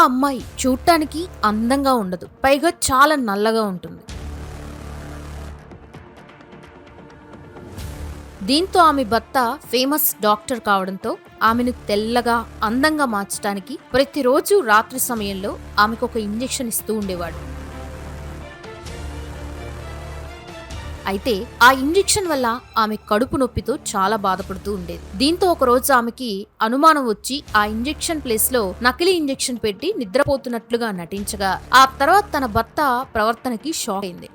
అమ్మాయి చూడటానికి అందంగా ఉండదు. పైగా చాలా నల్లగా ఉంటుంది. దీంతో ఆమె భర్త ఫేమస్ డాక్టర్ కావడంతో ఆమెను తెల్లగా అందంగా మార్చడానికి ప్రతిరోజు రాత్రి సమయంలో ఆమెకు ఒక ఇంజెక్షన్ ఇస్తూ ఉండేవాడు. అయితే ఆ ఇంజెక్షన్ వల్ల ఆమె కడుపు నొప్పితో చాలా బాధపడుతూ ఉండేది. దీంతో ఒక రోజు ఆమెకి అనుమానం వచ్చి ఆ ఇంజెక్షన్ ప్లేస్లో నకిలీ ఇంజెక్షన్ పెట్టి నిద్రపోతున్నట్లుగా నటించగా ఆ తర్వాత తన భర్త ప్రవర్తనకి షాక్ అయింది.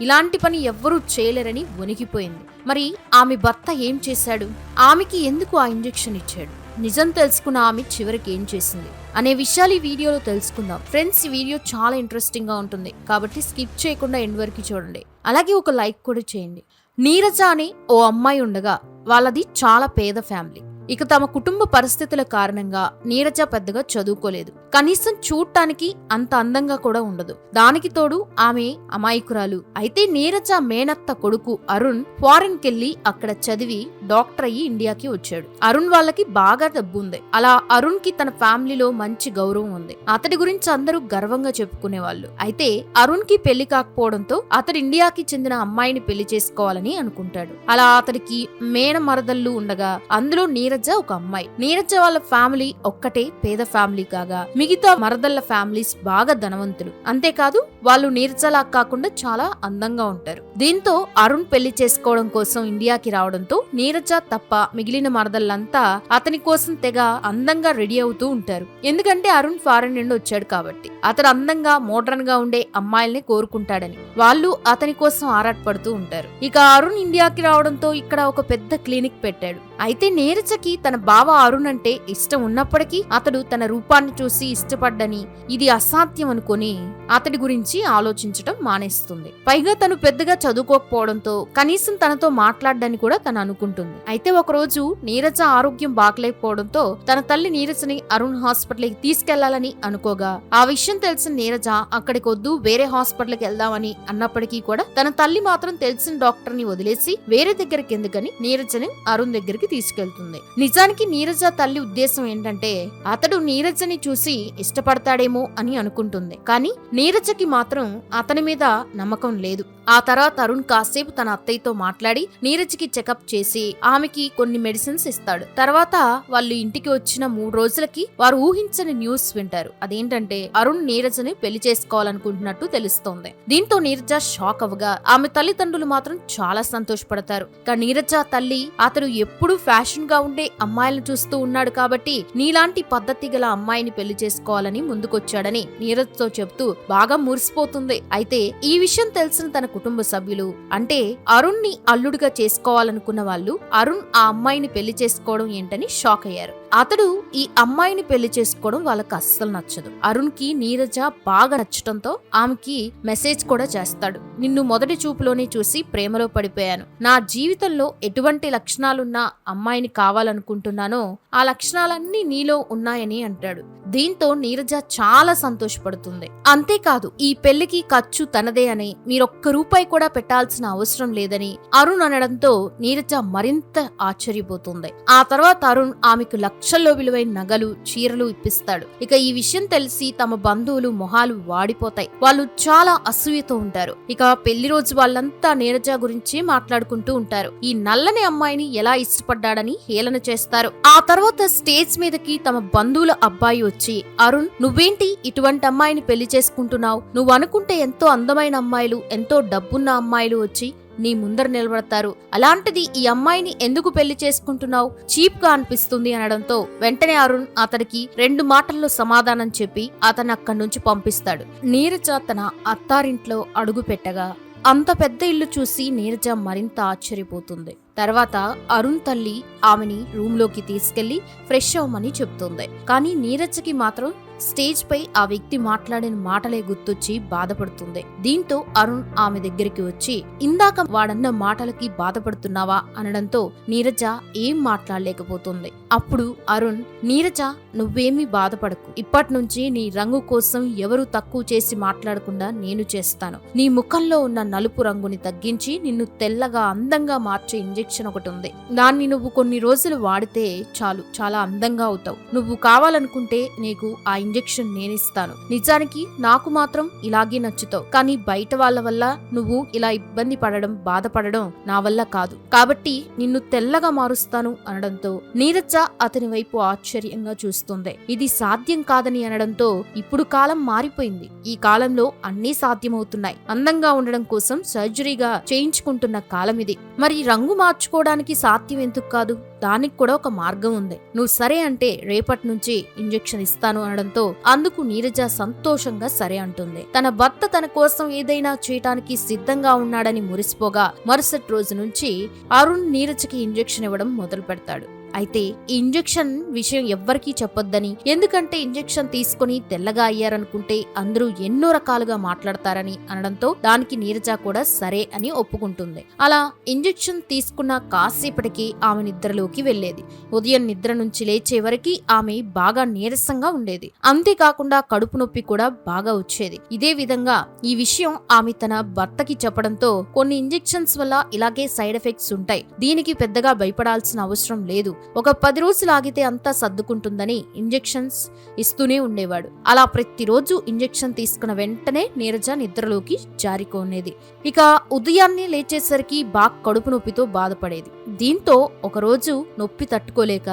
ఇలాంటి పని ఎవ్వరూ చేయలేరని వణికిపోయింది. మరి ఆమె భర్త ఏం చేశాడు? ఆమెకి ఎందుకు ఆ ఇంజెక్షన్ ఇచ్చాడు? నిజం తెలుసుకున్న ఆమె చివరికి ఏం చేసింది? అనే విషయాలు ఈ వీడియోలో తెలుసుకుందాం. ఫ్రెండ్స్ ఈ వీడియో చాలా ఇంట్రెస్టింగ్గా ఉంటుంది. కాబట్టి స్కిప్ చేయకుండా ఎండ్ వరకు చూడండి. అలాగే ఒక లైక్ కూడా చేయండి. నీరజ అని ఓ అమ్మాయి ఉండగా వాళ్ళది చాలా పేద ఫ్యామిలీ. ఇక తమ కుటుంబ పరిస్థితుల కారణంగా నీరజ పెద్దగా చదువుకోలేదు. కనీసం చూడటానికి అంత అందంగా కూడా ఉండదు. దానికి తోడు ఆమె అమాయకురాలు. అయితే నీరజ మేనత్త కొడుకు అరుణ్ ఫారెన్ కెళ్ళి అక్కడ చదివి డాక్టర్ అయ్యి ఇండియాకి వచ్చాడు. అరుణ్ వాళ్ళకి బాగా డబ్బు ఉంది. అలా అరుణ్కి తన ఫ్యామిలీలో మంచి గౌరవం ఉంది. అతడి గురించి అందరూ గర్వంగా చెప్పుకునేవాళ్ళు. అయితే అరుణ్కి పెళ్ళి కాకపోవడంతో అతడు ఇండియాకి చెందిన అమ్మాయిని పెళ్ళి చేసుకోవాలని అనుకుంటాడు. అలా అతడికి మేన మరదళ్ళు ఉండగా అందులో నీరజ ఒక అమ్మాయి. నీరజ వాళ్ళ ఫ్యామిలీ ఒక్కటే పేద ఫ్యామిలీ కాగా మిగతా మరదళ్ళ ఫ్యామిలీస్ బాగా ధనవంతులు. అంతేకాదు వాళ్ళు నీర్జలా కాకుండా చాలా అందంగా ఉంటారు. దీంతో అరుణ్ పెళ్ళి చేసుకోవడం కోసం ఇండియాకి రావడంతో నీరజ తప్ప మిగిలిన మరదళ్ళంతా అతని కోసం తెగ అందంగా రెడీ అవుతూ ఉంటారు. ఎందుకంటే అరుణ్ ఫారెన్ నుండి వచ్చాడు కాబట్టి. అతడు అందంగా మోడర్న్గా ఉండే అమ్మాయిల్ని కోరుకుంటాడని. వాళ్ళు అతని కోసం ఆరాటపడుతూ ఉంటారు. ఇక అరుణ్ ఇండియాకి రావడంతో ఇక్కడ ఒక పెద్ద క్లినిక్ పెట్టాడు. అయితే నీరజకి తన బావ అరుణ్ అంటే ఇష్టం ఉన్నప్పటికీ అతడు తన రూపాన్ని చూసి ఇష్టపడ్డని ఇది అసాధ్యం అనుకొని అతడి గురించి ఆలోచించటం మానేస్తుంది. పైగా తను పెద్దగా చదువుకోకపోవడంతో కనీసం తనతో మాట్లాడని కూడా తను అనుకుంటుంది. అయితే ఒకరోజు నీరజ ఆరోగ్యం బాగలేకపోవడంతో తన తల్లి నీరజని అరుణ్ హాస్పిటల్కి తీసుకెళ్ళాలని అనుకోగా ఆ విషయం తెలిసిన నీరజ అక్కడికి వద్దు వేరే హాస్పిటల్కి వెళ్దామని అన్నప్పటికీ కూడా తన తల్లి మాత్రం తెలిసిన డాక్టర్ని వదిలేసి వేరే దగ్గరికి ఎందుకని నీరజని అరుణ్ దగ్గరికి తీసుకెళ్తుంది. నిజానికి నీరజ తల్లి ఉద్దేశం ఏంటంటే అతడు నీరజని చూసి ఇష్టపడతాడేమో అని అనుకుంటుంది. కానీ నీరజకి మాత్రం అతని మీద నమ్మకం లేదు. ఆ తర్వాత అరుణ్ కాసేపు తన అత్తయ్యతో మాట్లాడి నీరజ్కి చెకప్ చేసి ఆమెకి కొన్ని మెడిసిన్స్ ఇస్తాడు. తర్వాత వాళ్ళు ఇంటికి వచ్చిన మూడు రోజులకి వారు ఊహించని న్యూస్ వింటారు. అదేంటంటే అరుణ్ నీరజని పెళ్ళి చేసుకోవాలనుకుంటున్నట్టు తెలుస్తోంది. దీంతో నీరజ షాక్ అవ్వగా ఆమె తల్లిదండ్రులు మాత్రం చాలా సంతోషపడతారు. కానీ నీరజ తల్లి అతడు ఎప్పుడూ ఫ్యాషన్గా ఉండే అమ్మాయిలను చూస్తూ ఉన్నాడు కాబట్టి నీలాంటి పద్ధతి గల అమ్మాయిని పెళ్ళి చేసుకోవాలని ముందుకొచ్చాడని నీరజ్తో చెప్తూ బాగా మురిసిపోతుంది. అయితే ఈ విషయం తెలిసిన తన కుటుంబ సభ్యులు అంటే అరుణ్ని అల్లుడిగా చేసుకోవాలనుకున్న వాళ్ళు అరుణ్ ఆ అమ్మాయిని పెళ్ళి చేసుకోవడం ఏంటని షాక్ అయ్యారు. అతడు ఈ అమ్మాయిని పెళ్ళి చేసుకోవడం వాళ్ళకి అస్సలు నచ్చదు. అరుణ్కి నీరజ బాగా నచ్చటంతో ఆమెకి మెసేజ్ కూడా చేస్తాడు. నిన్ను మొదటి చూపులోనే చూసి ప్రేమలో పడిపోయాను. నా జీవితంలో ఎటువంటి లక్షణాలున్న అమ్మాయిని కావాలనుకుంటున్నానో ఆ లక్షణాలన్నీ నీలో ఉన్నాయని అంటాడు. దీంతో నీరజ చాలా సంతోషపడుతుంది. అంతేకాదు ఈ పెళ్ళికి ఖర్చు తనదే అని మీరొక్క రూపాయి కూడా పెట్టాల్సిన అవసరం లేదని అరుణ్ అనడంతో నీరజ మరింత ఆశ్చర్యపోతుంది. ఆ తర్వాత అరుణ్ ఆమెకు లక్షల్లో విలువైన నగలు చీరలు ఇప్పిస్తాడు. ఇక ఈ విషయం తెలిసి తమ బంధువులు మొహాలు వాడిపోతాయి. వాళ్ళు చాలా అసూయతో ఉంటారు. ఇక పెళ్ళి రోజు వాళ్ళంతా నీరజ గురించి మాట్లాడుకుంటూ ఉంటారు. ఈ నల్లని అమ్మాయిని ఎలా ఇష్టపడ్డాడని హేళన చేస్తారు. ఆ తర్వాత స్టేజ్ మీదకి తమ బంధువుల అబ్బాయి వచ్చి అరుణ్ నువ్వేంటి ఇటువంటి అమ్మాయిని పెళ్ళి చేసుకుంటున్నావు? నువ్వు అనుకుంటే ఎంతో అందమైన అమ్మాయిలు ఎంతో డబ్బున్న అమ్మాయిలు వచ్చి నీ ముందర నిలబడతారు. అలాంటిది ఈ అమ్మాయిని ఎందుకు పెళ్ళి చేసుకుంటున్నావు? చీప్గా అనిపిస్తుంది అనడంతో వెంటనే అరుణ్ అతడికి రెండు మాటల్లో సమాధానం చెప్పి అతను అక్కడి నుంచి పంపిస్తాడు. నీరజ తన అత్తారింట్లో అడుగు పెట్టగా అంత పెద్ద ఇల్లు చూసి నీరజ మరింత ఆశ్చర్యపోతుంది. తర్వాత అరుణ్ తల్లి ఆమెని రూమ్లోకి తీసుకెళ్ళి ఫ్రెష్ అవ్వమని చెప్తుంది. కానీ నీరజకి మాత్రం స్టేజ్ పై ఆ వ్యక్తి మాట్లాడిన మాటలే గుర్తొచ్చి బాధపడుతుంది. దీంతో అరుణ్ ఆమె దగ్గరికి వచ్చి ఇందాక వాడన్న మాటలకి బాధపడుతున్నావా? అనడంతో నీరజ ఏం మాట్లాడలేకపోతుంది. అప్పుడు అరుణ్ నీరజ నువ్వేమీ బాధపడకు. ఇప్పటి నుంచి నీ రంగు కోసం ఎవరు తక్కువ చేసి మాట్లాడకుండా నేను చేస్తాను. నీ ముఖంలో ఉన్న నలుపు రంగుని తగ్గించి నిన్ను తెల్లగా అందంగా మార్చే ఇంజెక్షన్ ఒకటి ఉంది. దాన్ని నువ్వు కొన్ని రోజులు వాడితే చాలు చాలా అందంగా అవుతావు. నువ్వు కావాలనుకుంటే నీకు ఆ ఇంజెక్షన్ నేనిస్తాను. నిజానికి నాకు మాత్రం ఇలాగే నచ్చుతావు. కానీ బయట వాళ్ళ వల్ల నువ్వు ఇలా ఇబ్బంది పడడం బాధపడడం నా వల్ల కాదు. కాబట్టి నిన్ను తెల్లగా మారుస్తాను అనడంతో నీరజ అతని వైపు ఆశ్చర్యంగా చూస్తుంది. ఇది సాధ్యం కాదని అనడంతో ఇప్పుడు కాలం మారిపోయింది. ఈ కాలంలో అన్నీ సాధ్యమవుతున్నాయి. అందంగా ఉండడం కోసం సర్జరీగా చేయించుకుంటున్న కాలం ఇది. మరి రంగు మార్చుకోవడానికి సాధ్యం ఎందుకు కాదు? దానికి కూడా ఒక మార్గం ఉంది. నువ్వు సరే అంటే రేపటి నుంచి ఇంజెక్షన్ ఇస్తాను అనడంతో అందుకు నీరజ సంతోషంగా సరే అంటుంది. తన భర్త తన కోసం ఏదైనా చేయటానికి సిద్ధంగా ఉన్నాడని మురిసిపోగా మరుసటి రోజు నుంచి అరుణ్ నీరజకి ఇంజెక్షన్ ఇవ్వడం మొదలు పెడతాడు అయితే ఈ ఇంజెక్షన్ విషయం ఎవ్వరికీ చెప్పొద్దని ఎందుకంటే ఇంజెక్షన్ తీసుకుని తెల్లగా అయ్యారనుకుంటే అందరూ ఎన్నో రకాలుగా మాట్లాడతారని అనడంతో దానికి నీరజ కూడా సరే అని ఒప్పుకుంటుంది. అలా ఇంజెక్షన్ తీసుకున్న కాసేపటికి ఆమె నిద్రలోకి వెళ్ళేది ఉదయం నిద్ర నుంచి లేచే వరకు ఆమె బాగా నీరసంగా ఉండేది. అంతేకాకుండా కడుపు నొప్పి కూడా బాగా వచ్చేది. ఇదే విధంగా ఈ విషయం ఆమె తన భర్తకి చెప్పడంతో కొన్ని ఇంజెక్షన్స్ వల్ల ఇలాగే సైడ్ ఎఫెక్ట్స్ ఉంటాయి. దీనికి పెద్దగా భయపడాల్సిన అవసరం లేదు. ఒక పది రోజులు ఆగితే అంతా సర్దుకుంటుందని ఇంజెక్షన్స్ ఇస్తూనే ఉండేవాడు. అలా ప్రతిరోజు ఇంజెక్షన్ తీసుకున్న వెంటనే నీరజ నిద్రలోకి జారికోనేది ఇక ఉదయాన్నే లేచేసరికి బాగా కడుపు నొప్పితో బాధపడేది. దీంతో ఒకరోజు నొప్పి తట్టుకోలేక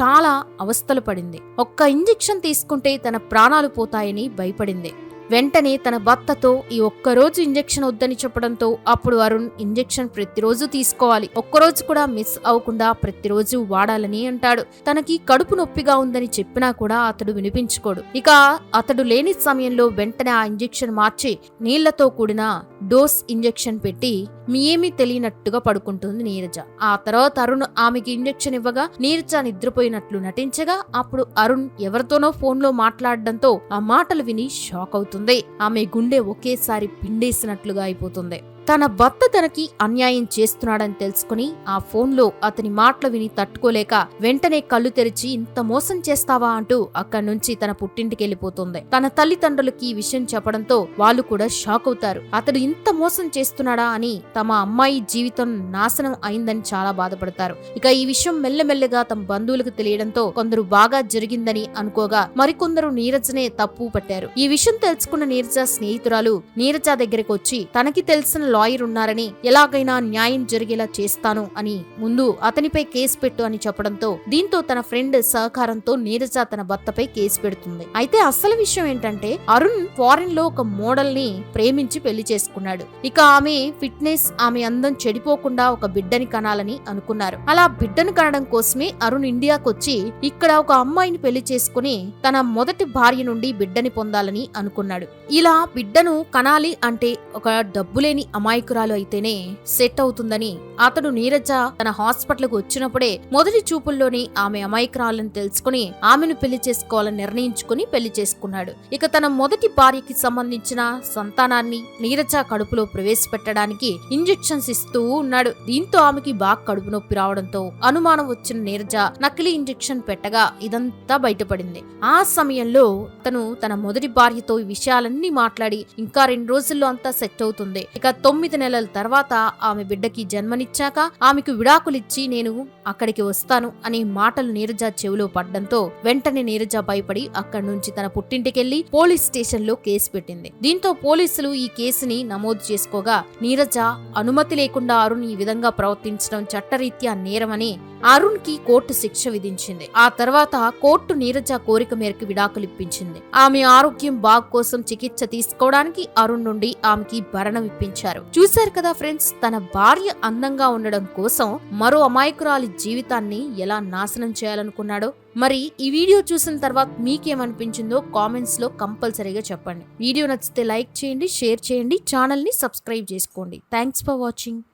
చాలా అవస్థలు పడింది. ఒక్క ఇంజెక్షన్ తీసుకుంటే తన ప్రాణాలు పోతాయని భయపడింది. వెంటనే తన భర్తతో ఈ ఒక్కరోజు ఇంజెక్షన్ వద్దని చెప్పడంతో అప్పుడు అరుణ్ ఇంజెక్షన్ ప్రతిరోజు తీసుకోవాలి. ఒక్కరోజు కూడా మిస్ అవ్వకుండా ప్రతిరోజు వాడాలని అంటాడు. తనకి కడుపు నొప్పిగా ఉందని చెప్పినా కూడా అతడు వినిపించుకోడు. ఇక అతడు లేని సమయంలో వెంటనే ఆ ఇంజెక్షన్ మార్చి నీళ్ళతో కూడిన డోస్ ఇంజెక్షన్ పెట్టి మీ ఏమీ తెలియనట్టుగా పడుకుంటుంది నీరజ. ఆ తర్వాత అరుణ్ ఆమెకి ఇంజెక్షన్ ఇవ్వగా నీరజ నిద్రపోయినట్లు నటించగా అప్పుడు అరుణ్ ఎవరితోనో ఫోన్లో మాట్లాడడంతో ఆ మాటలు విని షాక్ అవుతుంది. ఆమె గుండె ఒకేసారి పిండేసినట్లుగా అయిపోతుంది. తన భర్త తనకి అన్యాయం చేస్తున్నాడని తెలుసుకుని ఆ ఫోన్లో అతని మాటలు విని తట్టుకోలేక వెంటనే కళ్ళు తెరిచి ఇంత మోసం చేస్తావా? అంటూ అక్కడి నుంచి తన పుట్టింటికి వెళ్ళిపోతుంది. తన తల్లిదండ్రులకి ఈ విషయం చెప్పడంతో వాళ్ళు కూడా షాక్ అవుతారు. అతడు ఇంత మోసం చేస్తున్నాడా? అని తమ అమ్మాయి జీవితం నాశనం అయిందని చాలా బాధపడతారు. ఇక ఈ విషయం మెల్లమెల్లగా తమ బంధువులకు తెలియడంతో కొందరు బాగా జరిగిందని అనుకోగా మరికొందరు నీరజనే తప్పు పట్టారు. ఈ విషయం తెలుసుకున్న నీరజ స్నేహితురాలు నీరజ దగ్గరకు వచ్చి తనకి తెలిసిన లాయర్ ఉన్నారని ఎలాగైనా న్యాయం జరిగేలా చేస్తాను అని ముందు అతనిపై కేసు పెట్టు అని చెప్పడంతో దీంతో తన ఫ్రెండ్ సహకారంతో నీరజ తన భర్తపై కేసు పెడుతుంది. అయితే అసలు విషయం ఏంటంటే అరుణ్ ఫారెన్లో ఒక మోడల్ని ప్రేమించి పెళ్ళి చేసుకున్నాడు. ఇక ఆమె ఫిట్నెస్ ఆమె అందం చెడిపోకుండా ఒక బిడ్డని కనాలని అనుకున్నారు. అలా బిడ్డను కనడం కోసమే అరుణ్ ఇండియాకు వచ్చి ఇక్కడ ఒక అమ్మాయిని పెళ్ళి చేసుకుని తన మొదటి భార్య నుండి బిడ్డని పొందాలని అనుకున్నాడు. ఇలా బిడ్డను కనాలి అంటే ఒక డబ్బులేని అమాయకురాలు అయితేనే సెట్ అవుతుందని అతడు నీరజ తన హాస్పిటల్కు వచ్చినప్పుడే మొదటి చూపుల్లోనే ఆమె అమాయకురాలని తెలుసుకుని ఆమెను పెళ్ళి చేసుకోవాలని నిర్ణయించుకుని పెళ్ళి చేసుకున్నాడు. ఇక తన మొదటి భార్యకి సంబంధించిన సంతానాన్ని నీరజ కడుపులో ప్రవేశపెట్టడానికి ఇంజెక్షన్స్ ఇస్తూ ఉన్నాడు. దీంతో ఆమెకి బాగా కడుపు నొప్పి రావడంతో అనుమానం వచ్చిన నీరజ నకిలీ ఇంజెక్షన్ పెట్టగా ఇదంతా బయటపడింది. ఆ సమయంలో తను తన మొదటి భార్యతో ఈ విషయాలన్నీ మాట్లాడి ఇంకా రెండు రోజుల్లో అంతా సెట్ అవుతుంది. ఇక తొమ్మిది నెలల తర్వాత ఆమె బిడ్డకి జన్మనిచ్చాక ఆమెకు విడాకులిచ్చి నేను అక్కడికి వస్తాను అనే మాటలు నీరజ చెవిలో పడ్డంతో వెంటనే నీరజ భయపడి అక్కడి నుంచి తన పుట్టింటికెళ్ళి పోలీస్ స్టేషన్లో కేసు పెట్టింది. దీంతో పోలీసులు ఈ కేసుని నమోదు చేసుకోగా నీరజ అనుమతి లేకుండా అరుణ్ ఈ విధంగా ప్రవర్తించడం చట్టరీత్యా నేరమని అరుణ్కి కోర్టు శిక్ష విధించింది. ఆ తర్వాత కోర్టు నీరజ కోరిక మేరకు విడాకులు ఇప్పించింది ఆమె ఆరోగ్యం బాగు కోసం చికిత్స తీసుకోవడానికి అరుణ్ నుండి ఆమెకి భరణం ఇప్పించారు. చూశారు కదా ఫ్రెండ్స్ తన భార్య అందంగా ఉండడం కోసం మరో అమాయకురాలి జీవితాన్ని ఎలా నాశనం చేయాలనుకున్నాడో. మరి ఈ వీడియో చూసిన తర్వాత మీకేమనిపించిందో కామెంట్స్లో కంపల్సరీగా చెప్పండి. వీడియో నచ్చితే లైక్ చేయండి షేర్ చేయండి ఛానల్ని సబ్స్క్రైబ్ చేసుకోండి. Thanks for watching.